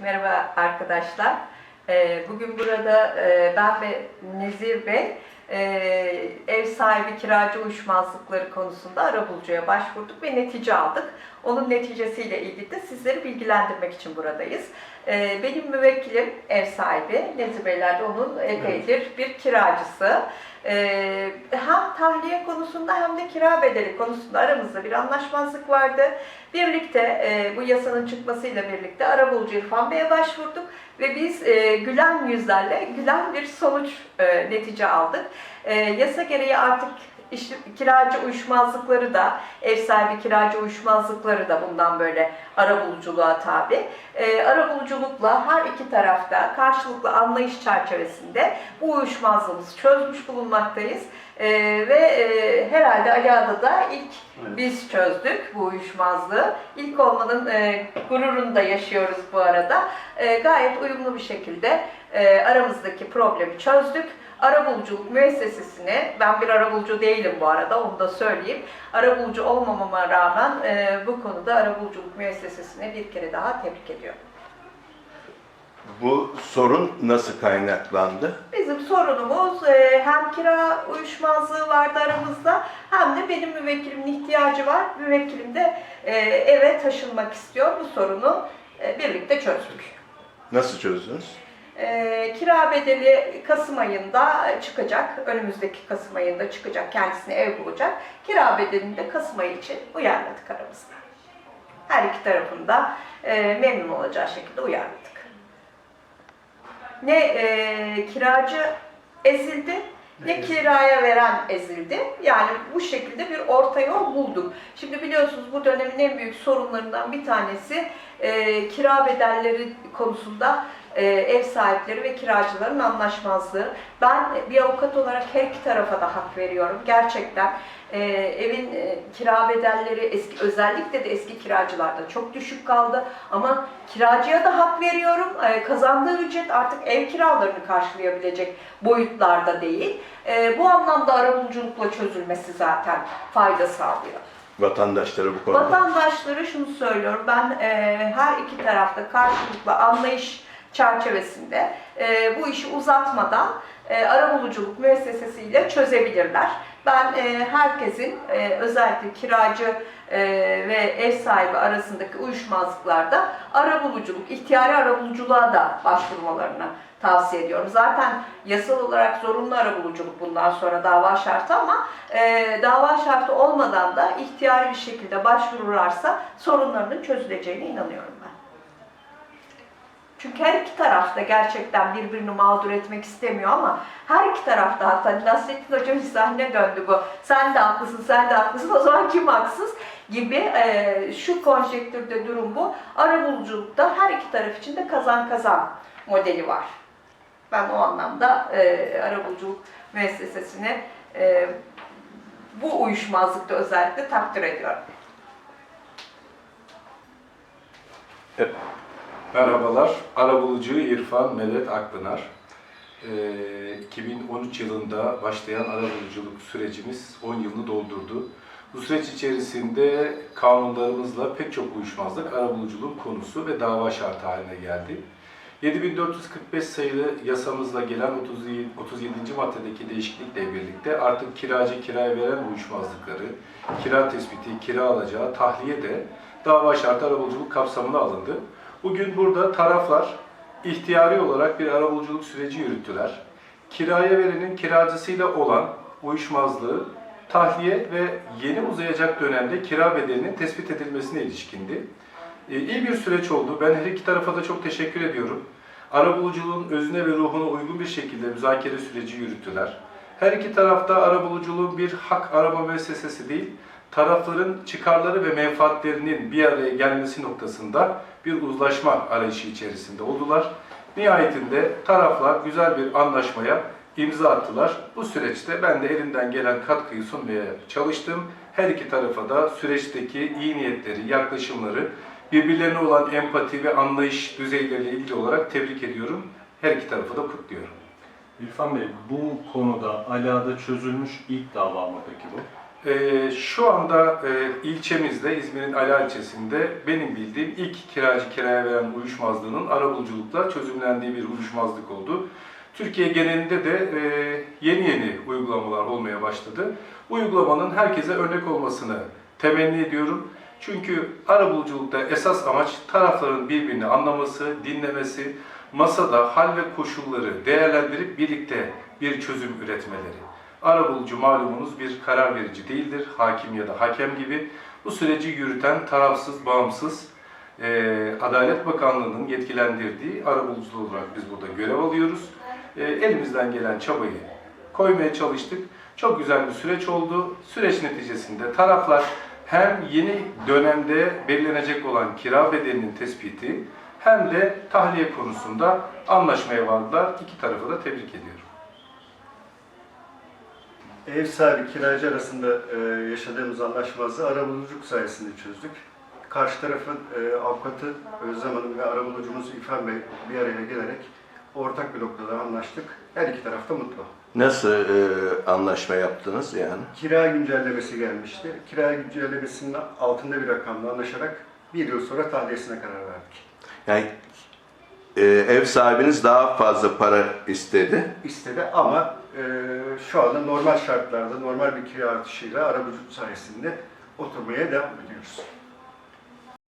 merhaba arkadaşlar. Ee, Bugün burada e, ben ve Nezir Bey e, ev sahibi kiracı uyuşmazlıkları konusunda arabulucuya başvurduk ve netice aldık. Onun neticesiyle ilgili de sizleri bilgilendirmek için buradayız. Ee, Benim müvekkilim ev sahibi, Nezir Beyler de onun epeydir bir kiracısı. Ee, Hem tahliye konusunda hem de kira bedeli konusunda aramızda bir anlaşmazlık vardı. Birlikte e, bu yasanın çıkmasıyla birlikte arabulucu İrfan Bey'e başvurduk ve biz e, gülen yüzlerle gülen bir sonuç e, netice aldık. E, yasa gereği artık iş, kiracı uyuşmazlıkları da, ev sahibi kiracı uyuşmazlıkları da bundan böyle arabuluculuğa tabi. E, arabuluculukla her iki tarafta karşılıklı anlayış çerçevesinde bu uyuşmazlığımızı çözmüş bulunmaktayız. E, ve e, herhalde Ali Ağa'da da ilk biz çözdük bu uyuşmazlığı. İlk olmanın e, gururunu da yaşıyoruz bu arada. E, gayet uyumlu bir şekilde e, aramızdaki problemi çözdük. Arabuluculuk müessesesini, ben bir arabulucu değilim bu arada onu da söyleyeyim. Arabulucu olmamama rağmen e, bu konuda arabuluculuk müessesesine bir kere daha tebrik ediyorum. Bu sorun nasıl kaynaklandı? Bizim sorunumuz e, hem kira uyuşmazlığı vardı aramızda hem de benim müvekkilimin ihtiyacı var. Müvekkilim de e, eve taşınmak istiyor. Bu sorunu e, birlikte çözdük. Nasıl çözdünüz? E, kira bedeli Kasım ayında çıkacak. Önümüzdeki Kasım ayında çıkacak. Kendisine ev bulacak. Kira bedelini de Kasım ayı için uyarladık aramızda. Her iki tarafında e, memnun olacağı şekilde uyarladık. Ne e, kiracı ezildi ne kiraya veren ezildi. Yani bu şekilde bir orta yol bulduk. Şimdi biliyorsunuz bu dönemin en büyük sorunlarından bir tanesi e, kira bedelleri konusunda ev sahipleri ve kiracıların anlaşmazlığı. Ben bir avukat olarak her iki tarafa da hak veriyorum. Gerçekten e, evin e, kira bedelleri eski özellikle de eski kiracılarda çok düşük kaldı. Ama kiracıya da hak veriyorum. E, kazandığı ücret artık ev kiralarını karşılayabilecek boyutlarda değil. E, bu anlamda arabuluculukla çözülmesi zaten fayda sağlıyor. Vatandaşlara bu konuda. Vatandaşlara şunu söylüyorum. Ben e, her iki tarafta karşılıklı anlayış çerçevesinde e, bu işi uzatmadan e, arabuluculuk müessesesiyle çözebilirler. Ben e, herkesin e, özellikle kiracı e, ve ev sahibi arasındaki uyuşmazlıklarda arabuluculuk, ihtiyari arabuluculuğa da başvurmalarını tavsiye ediyorum. Zaten yasal olarak zorunlu arabuluculuk bundan sonra dava şartı ama e, dava şartı olmadan da ihtiyari bir şekilde başvururlarsa sorunlarının çözüleceğine inanıyorum ben. Çünkü her iki tarafta gerçekten birbirini mağdur etmek istemiyor ama her iki tarafta hatta Nasrettin Hocam sahne döndü bu. Sen de haklısın, sen de haklısın. O zaman kim haksız? Gibi e, şu konjektürde durum bu. Arabuluculukta her iki taraf için de kazan kazan modeli var. Ben o anlamda e, arabuluculuk müessesesini e, bu uyuşmazlıkta özellikle takdir ediyorum. Evet. Merhabalar, arabulucu İrfan Medet Akpınar. Ee, 2013 yılında başlayan arabuluculuk sürecimiz 10 yılını doldurdu. Bu süreç içerisinde kanunlarımızla pek çok uyuşmazlık arabuluculuğun konusu ve dava şartı haline geldi. 7445 sayılı yasamızla gelen 37, 37. maddedeki değişiklikle birlikte artık kiracı kiraya veren uyuşmazlıkları, kira tespiti, kira alacağı, tahliye de dava şartı arabuluculuk kapsamına alındı. Bugün burada taraflar ihtiyari olarak bir arabuluculuk süreci yürüttüler. Kiraya verenin kiracısıyla olan uyuşmazlığı, tahliye ve yeni uzayacak dönemde kira bedelinin tespit edilmesine ilişkindi. Ee, İyi bir süreç oldu. Ben her iki tarafa da çok teşekkür ediyorum. Arabuluculuğun özüne ve ruhuna uygun bir şekilde müzakere süreci yürüttüler. Her iki tarafta arabuluculuğun bir hak arama müessesesi değil, tarafların çıkarları ve menfaatlerinin bir araya gelmesi noktasında bir uzlaşma arayışı içerisinde oldular. Nihayetinde taraflar güzel bir anlaşmaya imza attılar. Bu süreçte ben de elimden gelen katkıyı sunmaya çalıştım. Her iki tarafa da süreçteki iyi niyetleri, yaklaşımları, birbirlerine olan empati ve anlayış düzeyleriyle ilgili olarak tebrik ediyorum. Her iki tarafı da kutluyorum. İrfan Bey, bu konuda alada çözülmüş ilk dava mı peki bu? Ee, şu anda e, ilçemizde, İzmir'in Ala ilçesinde benim bildiğim ilk kiracı kiraya veren uyuşmazlığının arabuluculukla çözümlendiği bir uyuşmazlık oldu. Türkiye genelinde de e, yeni yeni uygulamalar olmaya başladı. Uygulamanın herkese örnek olmasını temenni ediyorum. Çünkü arabuluculukta esas amaç tarafların birbirini anlaması, dinlemesi, masada hal ve koşulları değerlendirip birlikte bir çözüm üretmeleri. Arabulucu malumunuz bir karar verici değildir, hakim ya da hakem gibi. Bu süreci yürüten tarafsız, bağımsız, e, Adalet Bakanlığı'nın yetkilendirdiği arabulucu olarak biz burada görev alıyoruz. E, elimizden gelen çabayı koymaya çalıştık. Çok güzel bir süreç oldu. Süreç neticesinde taraflar hem yeni dönemde belirlenecek olan kira bedelinin tespiti hem de tahliye konusunda anlaşmaya vardılar. İki tarafı da tebrik ediyorum. Ev sahibi kiracı arasında e, yaşadığımız anlaşmazlığı arabuluculuk sayesinde çözdük. Karşı tarafın e, avukatı Özlem Hanım ve arabulucumuz İrfan Bey bir araya gelerek ortak bir noktada anlaştık. Her iki taraf da mutlu. Nasıl e, anlaşma yaptınız yani? Kira güncellemesi gelmişti. Kira güncellemesinin altında bir rakamla anlaşarak bir yıl sonra tahliyesine karar verdik. Yani e, ev sahibiniz daha fazla para istedi. İstedi ama şu anda normal şartlarda, normal bir kira artışıyla arabuluculuk sayesinde oturmaya devam ediyoruz.